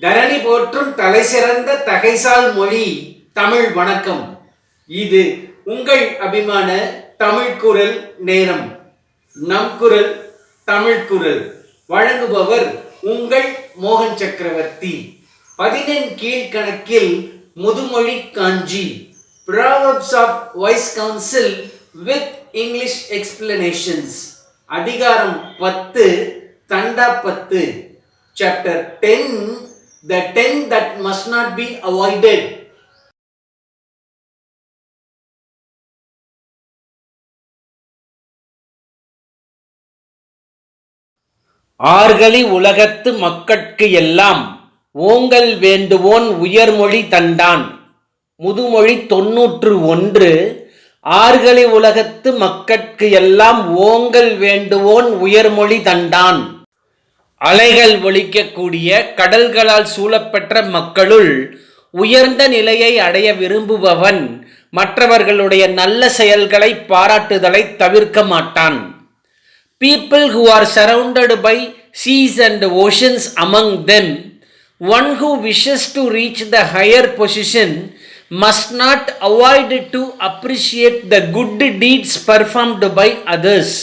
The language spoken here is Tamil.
தரணி போற்றும் தலை சிறந்த தகைசால் மொழி தமிழ் வணக்கம். இது உங்கள் அபிமான தமிழ் குரல் நேரம். நம் குரல் தமிழ் குரல். வழங்குபவர் உங்கள் மோகன் சக்கரவர்த்தி. பதினெண் கீழ்கணக்கில் Muthumozhi Kanchi. Proverbs of wise council with English explanations அதிகாரம் பத்து தண்டா பத்து. Chapter 10 the 10 that must not be avoided. ஆர்களி உலகத்து மக்கட்கு எல்லாம் ஓங்கல் வேண்டுவோன் உயர்மொழி தண்டான் முதுமொழி தொன்னூற்று ஒன்று ஆர்களி உலகத்து மக்கட்கு எல்லாம் ஓங்கல் வேண்டுவோன் உயர்மொழி தண்டான் அலைகள் ஒழிக்கக்கூடிய கடல்களால் சூழப்பெற்ற மக்களுள் உயர்ந்த நிலையை அடைய விரும்புபவன் மற்றவர்களுடைய நல்ல செயல்களை பாராட்டுதலை தவிர்க்க மாட்டான் people who are surrounded by seas and oceans among them one who wishes to reach the higher position must not avoid to appreciate the good deeds performed by others